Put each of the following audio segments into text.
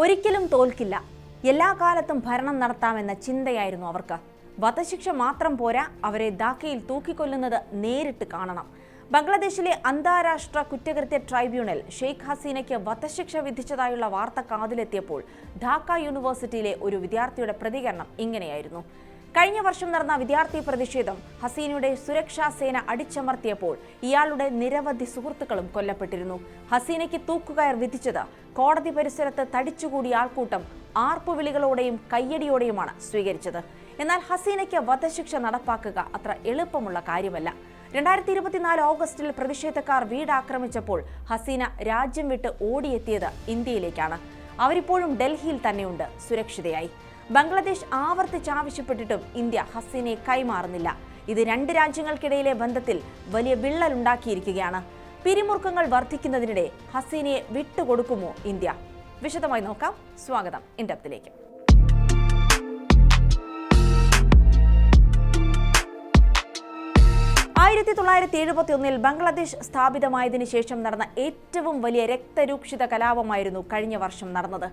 ഒരിക്കലും തോൽക്കില്ല. എല്ലാ കാലത്തും ഭരണം നടത്താമെന്ന ചിന്തയായിരുന്നു അവർക്ക്. വധശിക്ഷ മാത്രം പോരാ അവരെ ധാക്കയിൽ തൂക്കിക്കൊല്ലുന്നത് നേരിട്ട് കാണണം. ബംഗ്ലാദേശിലെ അന്താരാഷ്ട്ര കുറ്റകൃത്യ ട്രൈബ്യൂണൽ ഷെയ്ഖ് ഹസീനയ്ക്ക് വധശിക്ഷ വിധിച്ചതായുള്ള വാർത്ത കാതിലെത്തിയപ്പോൾ ധാക്ക യൂണിവേഴ്സിറ്റിയിലെ ഒരു വിദ്യാർത്ഥിയുടെ പ്രതികരണം ഇങ്ങനെയായിരുന്നു. കഴിഞ്ഞ വർഷം നടന്ന വിദ്യാർത്ഥി പ്രതിഷേധം ഹസീനയുടെ സുരക്ഷാ സേന അടിച്ചമർത്തിയപ്പോൾ ഇയാളുടെ നിരവധി സുഹൃത്തുക്കളും കൊല്ലപ്പെട്ടിരുന്നു. ഹസീനയ്ക്ക് തൂക്കുകയർ വിധിച്ചത് കോടതി പരിസരത്ത് തടിച്ചുകൂടിയ ആൾക്കൂട്ടം ആർപ്പുവിളികളോടെയും കയ്യടിയോടെയുമാണ് സ്വീകരിച്ചത്. എന്നാൽ ഹസീനയ്ക്ക് വധശിക്ഷ നടപ്പാക്കുക അത്ര എളുപ്പമുള്ള കാര്യമല്ല. രണ്ടായിരത്തി ഇരുപത്തിനാല് ഓഗസ്റ്റിൽ പ്രതിഷേധക്കാർ വീടാക്രമിച്ചപ്പോൾ ഹസീന രാജ്യം വിട്ട് ഓടിയെത്തിയത് ഇന്ത്യയിലേക്കാണ്. അവരിപ്പോഴും ഡൽഹിയിൽ തന്നെയുണ്ട് സുരക്ഷിതയായി. ബംഗ്ലാദേശ് ആവർത്തിച്ചാവശ്യപ്പെട്ടിട്ടും ഇന്ത്യ ഹസീനെ കൈമാറുന്നില്ല. ഇത് രണ്ട് രാജ്യങ്ങൾക്കിടയിലെ ബന്ധത്തിൽ വലിയ വിള്ളലുണ്ടാക്കിയിരിക്കുകയാണ്. പിരിമുറുക്കങ്ങൾ വർദ്ധിക്കുന്നതിനിടെ ഹസീനയെ വിട്ടുകൊടുക്കുമോ ഇന്ത്യ? വിശദമായി നോക്കാം. സ്വാഗതം. ഇൻഡപ്തിലേക്ക്. ആയിരത്തി തൊള്ളായിരത്തി എഴുപത്തി ഒന്നിൽ ബംഗ്ലാദേശ് സ്ഥാപിതമായതിനു ശേഷം നടന്ന ഏറ്റവും വലിയ രക്തരൂക്ഷിത കലാപമായിരുന്നു കഴിഞ്ഞ വർഷം നടന്നത്.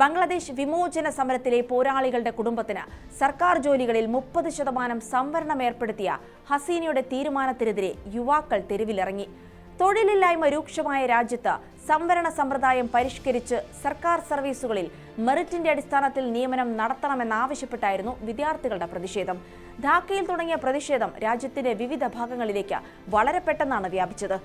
ബംഗ്ലാദേശ് വിമോചന സമരത്തിലെ പോരാളികളുടെ കുടുംബത്തിന് സർക്കാർ ജോലികളിൽ മുപ്പത് ശതമാനം സംവരണം ഏർപ്പെടുത്തിയ ഹസീനയുടെ തീരുമാനത്തിനെതിരെ യുവാക്കൾ തെരുവിലിറങ്ങി. തൊഴിലില്ലായ്മ രൂക്ഷമായ രാജ്യത്ത് സംവരണ സമ്പ്രദായം പരിഷ്കരിച്ച് സർക്കാർ സർവീസുകളിൽ മെറിറ്റിന്റെ അടിസ്ഥാനത്തിൽ നിയമനം നടത്തണമെന്നാവശ്യപ്പെട്ടായിരുന്നു വിദ്യാർത്ഥികളുടെ പ്രതിഷേധം. ധാക്കയിൽ തുടങ്ങിയ പ്രതിഷേധം രാജ്യത്തിന്റെ വിവിധ ഭാഗങ്ങളിലേക്ക് വളരെ പെട്ടെന്നാണ് വ്യാപിച്ചത്.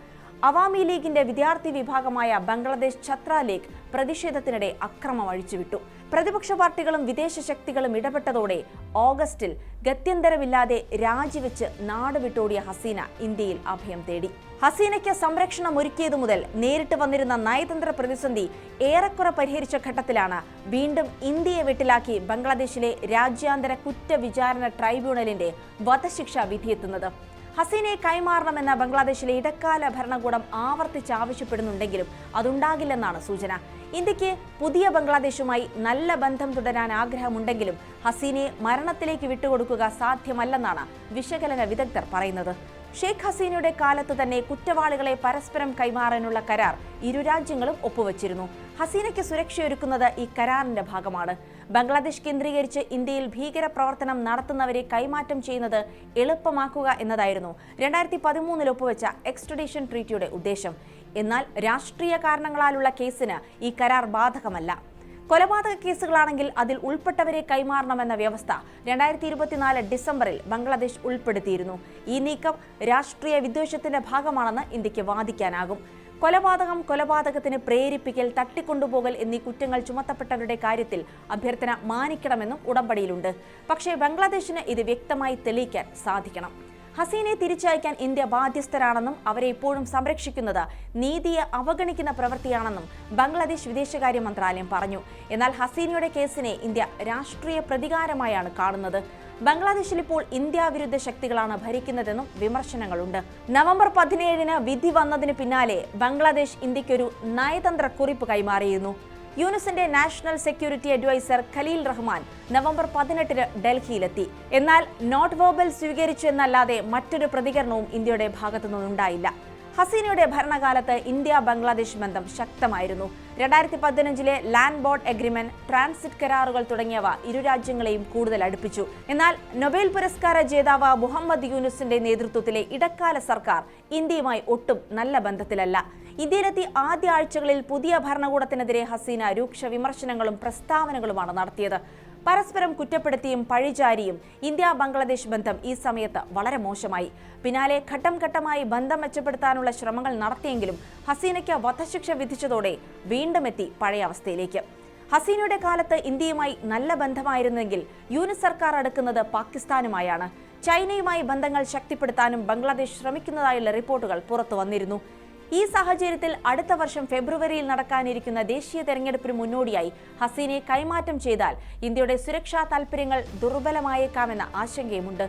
അവാമി ലീഗിന്റെ വിദ്യാർത്ഥി വിഭാഗമായ ബംഗ്ലാദേശ് ഛത്ര ലീഗ് പ്രതിഷേധത്തിനിടെ അക്രമം അഴിച്ചുവിട്ടു. പ്രതിപക്ഷ പാർട്ടികളും വിദേശ ശക്തികളും ഇടപെട്ടതോടെ ഓഗസ്റ്റിൽ ഗത്യന്തരമില്ലാതെ രാജിവെച്ച് നാട് വിട്ടോടിയ ഹസീന ഇന്ത്യയിൽ അഭയം തേടി. ഹസീനയ്ക്ക് സംരക്ഷണം ഒരുക്കിയതു മുതൽ നേരിട്ട് വന്നിരുന്ന നയതന്ത്ര പ്രതിസന്ധി ഏറെക്കുറെ പരിഹരിച്ച ഘട്ടത്തിലാണ് വീണ്ടും ഇന്ത്യയെ വെട്ടിലാക്കി ബംഗ്ലാദേശിലെ രാജ്യാന്തര കുറ്റവിചാരണ ട്രൈബ്യൂണലിന്റെ വധശിക്ഷ വിധിയെത്തുന്നത് ഹസീനയെ കൈമാറണമെന്ന ബംഗ്ലാദേശിലെ ഇടക്കാല ഭരണകൂടം ആവർത്തിച്ച് ആവശ്യപ്പെടുന്നുണ്ടെങ്കിലും അതുണ്ടാകില്ലെന്നാണ് സൂചന. ഇന്ത്യയ്ക്ക് പുതിയ ബംഗ്ലാദേശുമായി നല്ല ബന്ധം തുടരാൻ ആഗ്രഹമുണ്ടെങ്കിലും ഹസീനയെ മരണത്തിലേക്ക് വിട്ടുകൊടുക്കുക സാധ്യമല്ലെന്നാണ് വിശകലന വിദഗ്ധർ പറയുന്നത്. ഷെയ്ഖ് ഹസീനയുടെ കാലത്ത് തന്നെ കുറ്റവാളികളെ പരസ്പരം കൈമാറാനുള്ള കരാർ ഇരു രാജ്യങ്ങളും ഒപ്പുവച്ചിരുന്നു. ഹസീനയ്ക്ക് സുരക്ഷയൊരുക്കുന്നത് ഈ കരാറിന്റെ ഭാഗമാണ്. ബംഗ്ലാദേശ് കേന്ദ്രീകരിച്ച് ഇന്ത്യയിൽ ഭീകര പ്രവർത്തനം നടത്തുന്നവരെ കൈമാറ്റം ചെയ്യുന്നത് എളുപ്പമാക്കുക എന്നതായിരുന്നു രണ്ടായിരത്തി പതിമൂന്നിൽ ഒപ്പുവെച്ച എക്സ്ട്രഡീഷൻ ട്രീറ്റിയുടെ ഉദ്ദേശം. എന്നാൽ രാഷ്ട്രീയ കാരണങ്ങളാലുള്ള കേസിന് ഈ കരാർ ബാധകമല്ല. കൊലപാതക കേസുകളാണെങ്കിൽ അതിൽ ഉൾപ്പെട്ടവരെ കൈമാറണമെന്ന വ്യവസ്ഥ രണ്ടായിരത്തി ഇരുപത്തിനാല് ഡിസംബറിൽ ബംഗ്ലാദേശ് ഉൾപ്പെടുത്തിയിരുന്നു. ഈ നീക്കം രാഷ്ട്രീയ വിദ്വേഷത്തിന്റെ ഭാഗമാണെന്ന് ഇന്ത്യയ്ക്ക് വാദിക്കാനാകും. കൊലപാതകം കൊലപാതകത്തിന് പ്രേരിപ്പിക്കൽ തട്ടിക്കൊണ്ടുപോകൽ എന്നീ കുറ്റങ്ങൾ ചുമത്തപ്പെട്ടവരുടെ കാര്യത്തിൽ അഭ്യർത്ഥന മാനിക്കണമെന്നും ഉടമ്പടിയിലുണ്ട്. പക്ഷേ ബംഗ്ലാദേശിന് ഇത് വ്യക്തമായി തെളിയിക്കാൻ സാധിക്കണം. ഹസീനെ തിരിച്ചയക്കാൻ ഇന്ത്യ ബാധ്യസ്ഥരാണെന്നും അവരെ ഇപ്പോഴും സംരക്ഷിക്കുന്നത് നീതിയെ അവഗണിക്കുന്ന പ്രവൃത്തിയാണെന്നും ബംഗ്ലാദേശ് വിദേശകാര്യ മന്ത്രാലയം പറഞ്ഞു. എന്നാൽ ഹസീനയുടെ കേസിനെ ഇന്ത്യ രാഷ്ട്രീയ പ്രതികാരമായാണ് കാണുന്നത്. ബംഗ്ലാദേശിൽ ഇപ്പോൾ ഇന്ത്യ വിരുദ്ധ ശക്തികളാണ് ഭരിക്കുന്നതെന്നും വിമർശനങ്ങളുണ്ട്. നവംബർ പതിനേഴിന് വിധി വന്നതിന് പിന്നാലെ ബംഗ്ലാദേശ് ഇന്ത്യക്കൊരു നയതന്ത്ര കുറിപ്പ് കൈമാറിയിരുന്നു. യുനെസിന്റെ national security adviser Khalil Rahman November പതിനെട്ടിന് ഡൽഹിയിലെത്തി. എന്നാൽ നോട്ട് വെർബൽ സ്വീകരിച്ചു എന്നല്ലാതെ മറ്റൊരു പ്രതികരണവും ഇന്ത്യയുടെ ഭാഗത്തുനിന്നുണ്ടായില്ല. ഹസീനയുടെ ഭരണകാലത്ത് ഇന്ത്യ ബംഗ്ലാദേശ് ബന്ധം ശക്തമായിരുന്നു. രണ്ടായിരത്തി പതിനഞ്ചിലെ ലാൻഡ് ബോർഡ് എഗ്രിമെന്റ് ട്രാൻസിറ്റ് കരാറുകൾ തുടങ്ങിയവ ഇരു രാജ്യങ്ങളെയും കൂടുതൽ അടുപ്പിച്ചു. എന്നാൽ നൊബേൽ പുരസ്കാര ജേതാവ് മുഹമ്മദ് യൂനുസിന്റെ നേതൃത്വത്തിലെ ഇടക്കാല സർക്കാർ ഇന്ത്യയുമായി ഒട്ടും നല്ല ബന്ധത്തിലല്ല. ഇന്ത്യയിലെത്തി ആദ്യ ആഴ്ചകളിൽ പുതിയ ഭരണകൂടത്തിനെതിരെ ഹസീന രൂക്ഷ വിമർശനങ്ങളും പ്രസ്താവനകളുമാണ് നടത്തിയത്. പരസ്പരം കുറ്റപ്പെടുത്തിയും പഴിചാരിയും ഇന്ത്യ ബംഗ്ലാദേശ് ബന്ധം ഈ സമയത്ത് വളരെ മോശമായി. പിന്നാലെ ഘട്ടം ഘട്ടമായി ബന്ധം മെച്ചപ്പെടുത്താനുള്ള ശ്രമങ്ങൾ നടത്തിയെങ്കിലും ഹസീനയ്ക്ക് വധശിക്ഷ വിധിച്ചതോടെ വീണ്ടും എത്തി പഴയ അവസ്ഥയിലേക്ക്. ഹസീനയുടെ കാലത്ത് ഇന്ത്യയുമായി നല്ല ബന്ധമായിരുന്നെങ്കിൽ യൂനിസ് സർക്കാർ അടുക്കുന്നത് പാകിസ്ഥാനുമായാണ്. ചൈനയുമായി ബന്ധങ്ങൾ ശക്തിപ്പെടുത്താനും ബംഗ്ലാദേശ് ശ്രമിക്കുന്നതായുള്ള റിപ്പോർട്ടുകൾ പുറത്തു വന്നിരുന്നു. ഈ സാഹചര്യത്തിൽ അടുത്ത വർഷം ഫെബ്രുവരിയിൽ നടക്കാനിരിക്കുന്ന ദേശീയ തെരഞ്ഞെടുപ്പിന് മുന്നോടിയായി ഹസീനയെ കൈമാറ്റം ചെയ്താൽ ഇന്ത്യയുടെ സുരക്ഷാ താൽപര്യങ്ങൾ ദുർബലമായേക്കാമെന്ന ആശങ്കയുമുണ്ട്.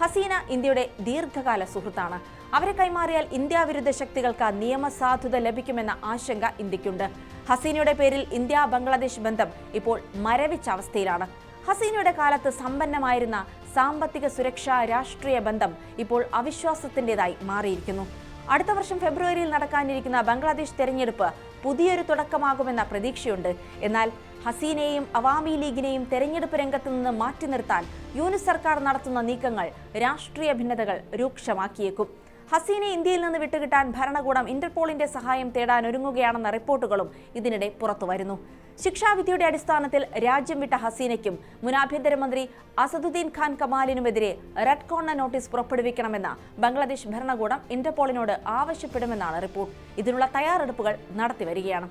ഹസീന ഇന്ത്യയുടെ ദീർഘകാല സുഹൃത്താണ്. അവരെ കൈമാറിയാൽ ഇന്ത്യാ വിരുദ്ധ ശക്തികൾക്ക് നിയമസാധുത ലഭിക്കുമെന്ന ആശങ്ക ഇന്ത്യക്കുണ്ട്. ഹസീനയുടെ പേരിൽ ഇന്ത്യ ബംഗ്ലാദേശ് ബന്ധം ഇപ്പോൾ മരവിച്ച അവസ്ഥയിലാണ്. ഹസീനയുടെ കാലത്ത് സമ്പന്നമായിരുന്ന സാമ്പത്തിക സുരക്ഷാ രാഷ്ട്രീയ ബന്ധം ഇപ്പോൾ അവിശ്വാസത്തിന്റെതായി മാറിയിരിക്കുന്നു. അടുത്ത വർഷം ഫെബ്രുവരിയിൽ നടക്കാനിരിക്കുന്ന ബംഗ്ലാദേശ് തെരഞ്ഞെടുപ്പ് പുതിയൊരു തുടക്കമാകുമെന്ന പ്രതീക്ഷയുണ്ട്. എന്നാൽ ഹസീനയെയും അവാമി ലീഗിനെയും തെരഞ്ഞെടുപ്പ് രംഗത്ത് നിന്ന് മാറ്റി നിർത്താൻ യൂനിസ് സർക്കാർ നടത്തുന്ന നീക്കങ്ങൾ രാഷ്ട്രീയ ഭിന്നതകൾ രൂക്ഷമാക്കിയേക്കും. ഹസീനെ ഇന്ത്യയിൽ നിന്ന് വിട്ടുകിട്ടാൻ ഭരണകൂടം ഇന്റർപോളിന്റെ സഹായം തേടാൻ ഒരുങ്ങുകയാണെന്ന റിപ്പോർട്ടുകളും ഇതിനിടെ പുറത്തുവരുന്നു ശിക്ഷാവിധിയുടെ അടിസ്ഥാനത്തിൽ രാജ്യം വിട്ട ഹസീനയ്ക്കും മുൻ ആഭ്യന്തരമന്ത്രി അസദുദ്ദീൻ ഖാൻ കമാലിനുമെതിരെ റെഡ് കോർണർ നോട്ടീസ് പുറപ്പെടുവിക്കണമെന്ന് ബംഗ്ലാദേശ് ഭരണകൂടം ഇന്റർപോളിനോട് ആവശ്യപ്പെടുമെന്നാണ് റിപ്പോർട്ട്. ഇതിനുള്ള തയ്യാറെടുപ്പുകൾ നടത്തിവരികയാണ്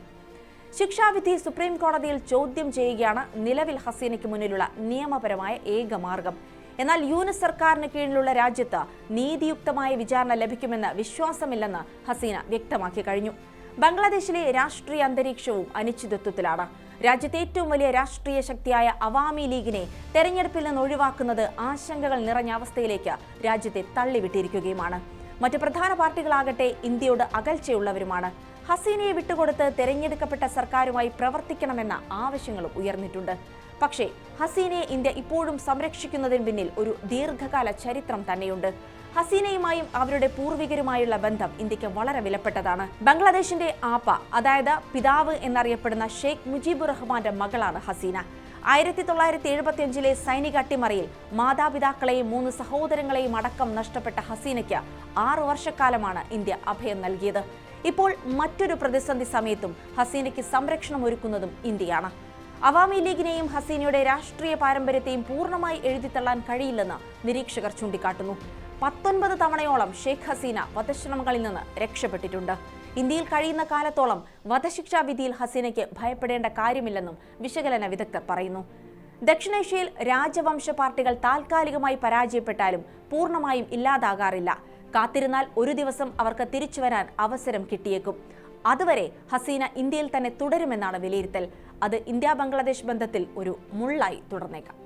ശിക്ഷാവിധി സുപ്രീം കോടതിയിൽ ചോദ്യം ചെയ്യുകയാണ് നിലവിൽ ഹസീനയ്ക്ക് മുന്നിലുള്ള നിയമപരമായ ഏക മാർഗം എന്നാൽ യൂനിസ് സർക്കാരിന് കീഴിലുള്ള രാജ്യത്ത് നീതിയുക്തമായ വിചാരണ ലഭിക്കുമെന്ന് വിശ്വാസമില്ലെന്ന് ഹസീന വ്യക്തമാക്കി കഴിഞ്ഞു. ബംഗ്ലാദേശിലെ രാഷ്ട്രീയ അന്തരീക്ഷവും അനിശ്ചിതത്വത്തിലാണ്. രാജ്യത്തെ ഏറ്റവും വലിയ രാഷ്ട്രീയ ശക്തിയായ അവാമി ലീഗിനെ തെരഞ്ഞെടുപ്പിൽ നിന്ന് ഒഴിവാക്കുന്നത് ആശങ്കകൾ നിറഞ്ഞ അവസ്ഥയിലേക്ക് രാജ്യത്തെ തള്ളിവിട്ടിരിക്കുകയുമാണ്. മറ്റു പ്രധാന പാർട്ടികളാകട്ടെ ഇന്ത്യയോട് അകൽച്ചയുള്ളവരുമാണ്. ഹസീനയെ വിട്ടുകൊടുത്ത് തെരഞ്ഞെടുക്കപ്പെട്ട സർക്കാരുമായി പ്രവർത്തിക്കണമെന്ന ആവശ്യങ്ങളും ഉയർന്നിട്ടുണ്ട്. പക്ഷേ ഹസീനയെ ഇന്ത്യ ഇപ്പോഴും സംരക്ഷിക്കുന്നതിന് പിന്നിൽ ഒരു ദീർഘകാല ചരിത്രം തന്നെയുണ്ട്. ഹസീനയുമായും അവരുടെ പൂർവികരുമായുള്ള ബന്ധം ഇന്ത്യയ്ക്ക് വളരെ വിലപ്പെട്ടതാണ്. ബംഗ്ലാദേശിന്റെ ആപ്പ അതായത് പിതാവ് എന്നറിയപ്പെടുന്ന ഷെയ്ഖ് മുജീബുർ റഹ്മാന്റെ മകളാണ് ഹസീന. ആയിരത്തി തൊള്ളായിരത്തി എഴുപത്തിയഞ്ചിലെ സൈനിക അട്ടിമറിയിൽ മാതാപിതാക്കളെയും മൂന്ന് സഹോദരങ്ങളെയും അടക്കം നഷ്ടപ്പെട്ട ഹസീനയ്ക്ക് ആറു വർഷക്കാലമാണ് ഇന്ത്യ അഭയം നൽകിയത്. ഇപ്പോൾ മറ്റൊരു പ്രതിസന്ധി സമയത്തും ഹസീനയ്ക്ക് സംരക്ഷണം ഒരുക്കുന്നതും ഇന്ത്യയാണ്. അവാമി ലീഗിനെയും ഹസീനയുടെ രാഷ്ട്രീയ പാരമ്പര്യത്തെയും പൂർണമായി എഴുതിത്തള്ളാൻ കഴിയില്ലെന്ന് നിരീക്ഷകർ ചൂണ്ടിക്കാട്ടുന്നു. പത്തൊൻപത് തവണയോളം ഷെയ്ഖ് ഹസീന വധശ്രമങ്ങളിൽ നിന്ന് രക്ഷപ്പെട്ടിട്ടുണ്ട്. ഇന്ത്യയിൽ കഴിയുന്ന കാലത്തോളം വധശിക്ഷാ വിധിയിൽ ഹസീനയ്ക്ക് ഭയപ്പെടേണ്ട കാര്യമില്ലെന്നും വിശകലന വിദഗ്ധർ പറയുന്നു. ദക്ഷിണേഷ്യയിൽ രാജവംശ പാർട്ടികൾ താൽക്കാലികമായി പരാജയപ്പെട്ടാലും പൂർണമായും ഇല്ലാതാകാറില്ല. കാത്തിരുന്നാൽ ഒരു ദിവസം അവർക്ക് തിരിച്ചു വരാൻ അവസരം കിട്ടിയേക്കും. അതുവരെ ഹസീന ഇന്ത്യയിൽ തന്നെ തുടരുമെന്നാണ് വിലയിരുത്തൽ. അത് ഇന്ത്യ ബംഗ്ലാദേശ് ബന്ധത്തിൽ ഒരു മുള്ളായി തുടർന്നേക്കാം.